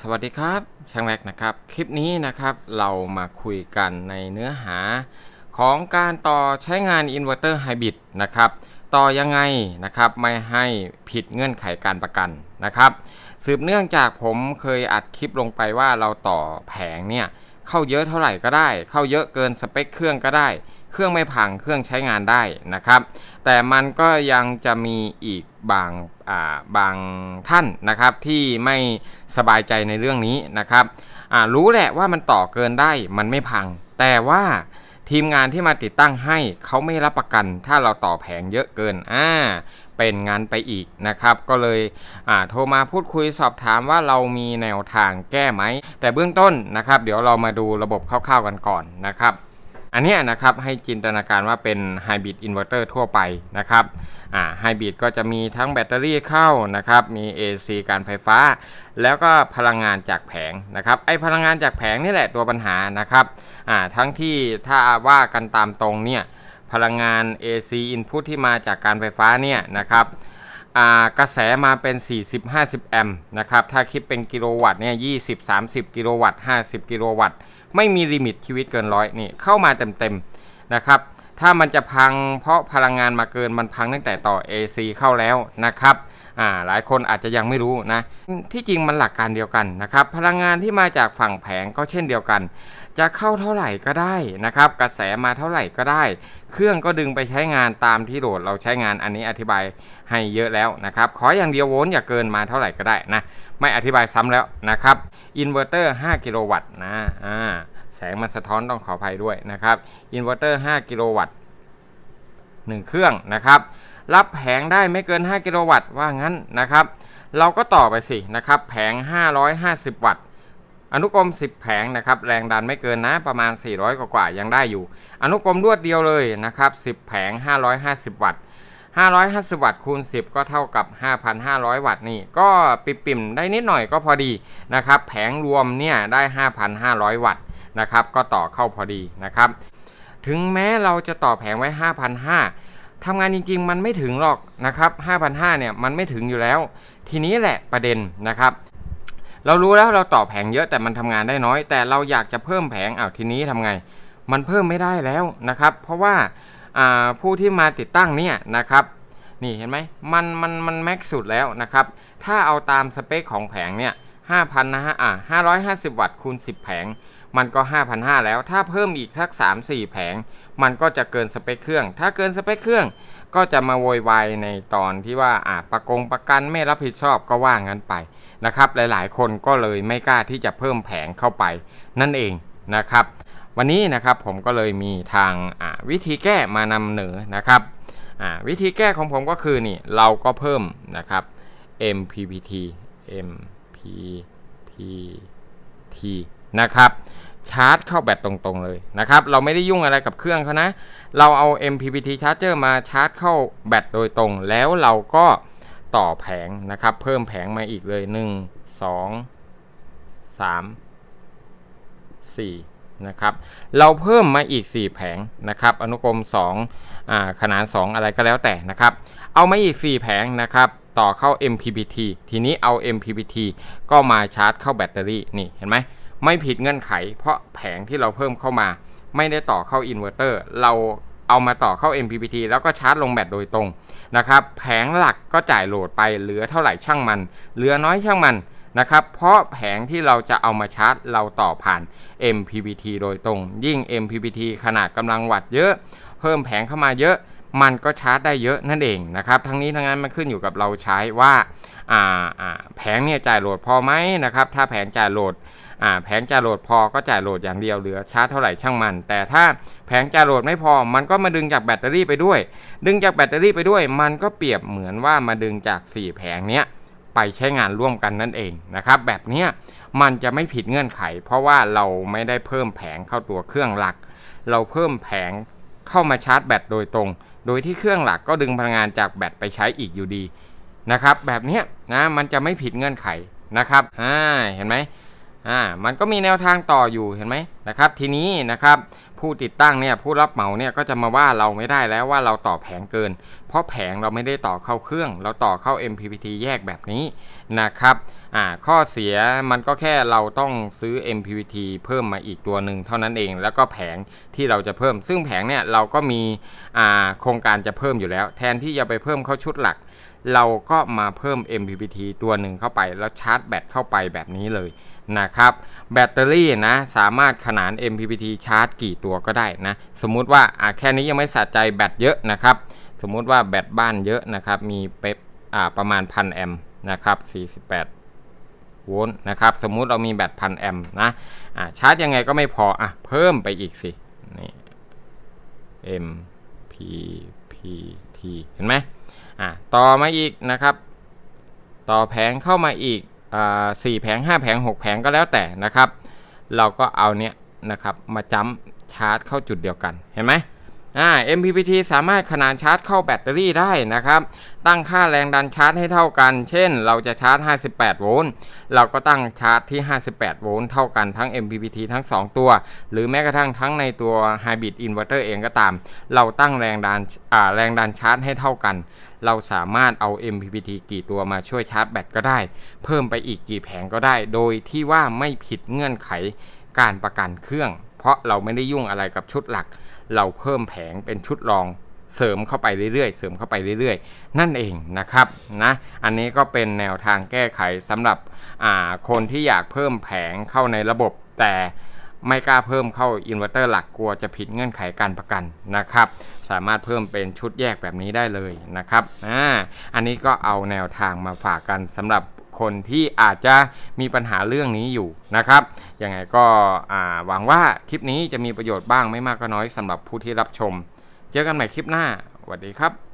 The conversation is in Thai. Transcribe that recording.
สวัสดีครับช่างแรกนะครับ คลิปนี้นะครับเรามาคุยกันในเนื้อหาของการต่อใช้งานอินเวอร์เตอร์ไฮบริดนะครับ ต่อยังไงนะครับไม่ให้ผิดเงื่อนไขการประกันนะครับ สืบเนื่องจากผมเคยอัดคลิปลงไปว่าเราต่อแผงเนี่ยเข้าเยอะเท่าไหร่ก็ได้ เข้าเยอะเกินสเปคเครื่องก็ได้ เครื่องไม่พังเครื่องใช้งานได้นะครับ แต่มันก็ยังจะมีอีกบางอ่าบางท่านนะครับที่ไม่สบายใจในเรื่องนี้นะครับอ่ารู้แหละว่ามันต่อเกินได้มันไม่พัง แต่ว่าทีมงานที่มาติดตั้งให้เขาไม่รับประกัน ถ้าเราต่อแผงเยอะเกินอ่าเป็นงานไปอีกนะครับ ก็เลยอ่าโทรมาพูดคุยสอบถามว่าเรามีแนวทางแก้ไหม แต่เบื้องต้นนะครับ เดี๋ยวเรามาดูระบบคร่าวๆกันก่อนนะครับ อันนี้นะครับให้จินตนาการว่าเป็นไฮบริดอินเวอร์เตอร์ทั่วไปนะครับไฮบริดก็จะมีทั้งแบตเตอรี่เข้านะครับมี AC การไฟฟ้า แล้วก็พลังงานจากแผงนะครับไอพลังงานจากแผงนี่แหละตัวปัญหานะครับทั้งที่ถ้าว่ากันตามตรงเนี่ยพลังงาน AC input ที่มาจากการไฟฟ้าเนี่ยนะครับ กระแสมาเป็น 40-50 แอมป์นะครับ ถ้าคิดเป็นกิโลวัตต์เนี่ย20-30 กิโลวัตต์ 50 กิโลวัตต์ ไม่มีลิมิตชีวิตเกินร้อยนี่เข้ามาเต็มๆนะครับ ถ้ามันจะพังเพราะพลังงานมาเกินมันพังตั้งแต่ต่อ AC เข้าแล้วนะครับอ่าหลายคนอาจจะยังไม่รู้นะ ที่จริงมันหลักการเดียวกันนะครับ พลังงานที่มาจากฝั่งแผงก็เช่นเดียวกัน จะเข้าเท่าไหร่ก็ได้นะครับ กระแสมาเท่าไหร่ก็ได้ เครื่องก็ดึงไปใช้งานตามที่โหลดเราใช้งานอันนี้อธิบายให้เยอะแล้วนะครับ ขออย่างเดียวโวลต์อย่าเกินมาเท่าไหร่ก็ได้นะ ไม่อธิบายซ้ำแล้วนะครับ อินเวอร์เตอร์ 5 กิโลวัตต์นะอ่า แสงมันสะท้อนต้องขออภัยด้วยนะครับอินเวอร์เตอร์ 5 กิโลวัตต์1เครื่องนะครับ รับแผงได้ไม่เกิน 5 กิโลวัตต์ว่างั้นนะครับ เราก็ต่อไปสินะครับ แผง 550 วัตต์ อนุกรม 10 แผงนะครับ แรงดันไม่เกินนะประมาณ 400 กว่ากว่าๆยังได้อยู่ อนุกรมรวดเดียวเลยนะครับ 10 แผง 550 วัตต์550 วัตต์คูณ 10 ก็เท่ากับ 5,500 วัตต์นี่ ก็ปิ่มๆ ได้นิดหน่อยก็พอดีนะครับ แผงรวมเนี่ยได้ 5,500 วัตต์ นะครับก็ต่อเข้าพอดีนะครับ ถึงแม้เราจะต่อแผงไว้ 5,500ทำงานจริงๆ มันไม่ถึงหรอกนะครับ5,500เนี่ยมันไม่ถึงอยู่แล้ว ทีนี้แหละประเด็นนะครับเรารู้แล้วเราต่อแผงเยอะแต่มันทำงานได้น้อย แต่เราอยากจะเพิ่มแผงอ้าวทีนี้ทำไง มันเพิ่มไม่ได้แล้วนะครับ เพราะว่าาผู้ที่มาติดตั้งเนี่ยนะครับนี่เห็นไหมมันมันมันแม็กสุดแล้วนะครับ ถ้าเอาตามสเปคของแผงเนี่ย5,000นนะฮะอ่า550วัตต์คูณ10แผง มันก็ 5,500 แล้ว ถ้าเพิ่มอีกสัก 3-4 แผง มันก็จะเกินสเปคเครื่อง ถ้าเกินสเปคเครื่อง ก็จะมาโวยวายในตอนที่ว่าอ่าประกงประกันไม่รับผิดชอบก็ว่างั้นไปนะครับ หลายๆ คนก็เลยไม่กล้าที่จะเพิ่มแผงเข้าไป นั่นเองนะครับ วันนี้นะครับผมก็เลยมีทางอ่าวิธีแก้มานำเหนอนะครับอ่าวิธีแก้ของผมก็คือนี่เราก็เพิ่มนะครับ MPPT MPPT นะครับชาร์จเข้าแบตตรงๆเลยนะครับเราไม่ได้ยุ่งอะไรกับเครื่องเขานะ เราเอา MPPT charger มาชาร์จเข้าแบตโดยตรง แล้วเราก็ต่อแผงนะครับ เพิ่มแผงมาอีกเลย 1 2 3 4นะครับเราเพิ่มมาอีก 4 แผงนะครับ อนุกรม2อ่าขนาน2อะไรก็แล้วแต่นะครับ เอามาอีก 4 แผงนะครับต่อเข้า MPPT ทีนี้เอา MPPT ก็มาชาร์จเข้าแบตเตอรี่นี่เห็นไหม ไม่ผิดเงื่อนไข เพราะแผงที่เราเพิ่มเข้ามา ไม่ได้ต่อเข้าอินเวอร์เตอร์เราเอามาต่อเข้า MPPT แล้วก็ชาร์จลงแบตโดยตรงนะครับแผงหลักก็จ่ายโหลดไปเหลือเท่าไหร่ช่างมัน เหลือน้อยช่างมันนะครับเพราะแผงที่เราจะเอามาชาร์จเราต่อผ่าน MPPT โดยตรง ยิ่ง MPPT ขนาดกำลังวัตต์เยอะ เพิ่มแผงเข้ามาเยอะมันก็ชาร์จได้เยอะนั่นเองนะครับ ทั้งนี้ทั้งนั้นมันขึ้นอยู่กับเราใช้ว่าาแผงเนี่ยจ่ายโหลดพอไหมนะครับ ถ้าแผงจ่ายโหลด แผงจ่ายโหลดพอก็จ่ายโหลดอย่างเดียวเหลือชาร์จเท่าไหร่ช่างมัน แต่ถ้าแผงจ่ายโหลดไม่พอมันก็มาดึงจากแบตเตอรี่ไปด้วย ดึงจากแบตเตอรี่ไปด้วย มันก็เปรียบเหมือนว่ามาดึงจาก 4 แผงเนี้ยไปใช้งานร่วมกันนั่นเองนะครับ แบบเนี้ยมันจะไม่ผิดเงื่อนไข เพราะว่าเราไม่ได้เพิ่มแผงเข้าตัวเครื่องหลัก เราเพิ่มแผงเข้ามาชาร์จแบตโดยตรง โดยที่เครื่องหลักก็ดึงพลังงานจากแบตไปใช้อีกอยู่ดีนะครับ แบบเนี้ยนะมันจะไม่ผิดเงื่อนไขนะครับอ่าเห็นไหม อ่ามันก็มีแนวทางต่ออยู่เห็นไหมนะครับ ทีนี้นะครับผู้ติดตั้งเนี่ยผู้รับเหมาเนี่ยก็จะมาว่าเราไม่ได้แล้วว่าเราต่อแผงเกิน เพราะแผงเราไม่ได้ต่อเข้าเครื่อง เราต่อเข้า MPPT แยกแบบนี้นะครับอ่าข้อเสียมันก็แค่เราต้องซื้อ MPPT เพิ่มมาอีกตัวหนึ่งเท่านั้นเอง แล้วก็แผงที่เราจะเพิ่ม ซึ่งแผงเนี่ยเราก็มีอ่าโครงการจะเพิ่มอยู่แล้ว แทนที่จะไปเพิ่มเข้าชุดหลักเราก็มาเพิ่ม MPPT ตัวหนึ่งเข้าไป แล้วชาร์จแบตเข้าไปแบบนี้เลยนะครับแบตเตอรี่นะสามารถขนาน MPPT ชาร์จกี่ตัวก็ได้นะสมมุติว่าอะแค่นี้ยังไม่สะใจแบตเยอะนะครับสมมุติว่าแบตบ้านเยอะนะครับมีเป๊ปอ่าประมาณพันแอมป์นะครับ48โวลต์นะครับสมมุติเรามีแบตพันแอมป์นะอ่าชาร์จยังไงก็ไม่พออะเพิ่มไปอีกสินี่ M P P T เห็นไหมอะต่อมาอีกนะครับ ต่อแผงเข้ามาอีก สี่แผงห้าแผงหกแผงก็แล้วแต่นะครับ เราก็เอาเนี้ยนะครับมาจ้ำชาร์จเข้าจุดเดียวกันเห็นไหม อ่า MPPT สามารถขนานชาร์จเข้าแบตเตอรี่ได้นะครับ ตั้งค่าแรงดันชาร์จให้เท่ากัน เช่น เราจะชาร์จ 58 โวลต์ เราก็ตั้งชาร์จที่ 58 โวลต์เท่ากันทั้ง MPPT ทั้ง 2 ตัว หรือแม้กระทั่งทั้งในตัว Hybrid Inverter เองก็ตาม เราตั้งแรงดันอ่าแรงดันชาร์จให้เท่ากัน เราสามารถเอา MPPT กี่ตัวมาช่วยชาร์จแบตก็ได้ เพิ่มไปอีกกี่แผงก็ได้ โดยที่ว่าไม่ผิดเงื่อนไขการประกันเครื่อง เพราะเราไม่ได้ยุ่งอะไรกับชุดหลัก เราเพิ่มแผงเป็นชุดรองเสริมเข้าไปเรื่อยๆ เสริมเข้าไปเรื่อยๆ นั่นเองนะครับนะ อันนี้ก็เป็นแนวทางแก้ไขสำหรับคนที่อยากเพิ่มแผงเข้าในระบบ แต่ไม่กล้าเพิ่มเข้าอินเวอร์เตอร์หลักกลัวจะผิดเงื่อนไขการประกันนะครับ สามารถเพิ่มเป็นชุดแยกแบบนี้ได้เลยนะครับอ่าอันนี้ก็เอาแนวทางมาฝากกันสำหรับ คนที่อาจจะมีปัญหาเรื่องนี้อยู่นะครับยังไงก็หวังว่าคลิปนี้จะมีประโยชน์บ้างไม่มากก็น้อยสำหรับผู้ที่รับชม เจอกันใหม่คลิปหน้าสวัสดีครับ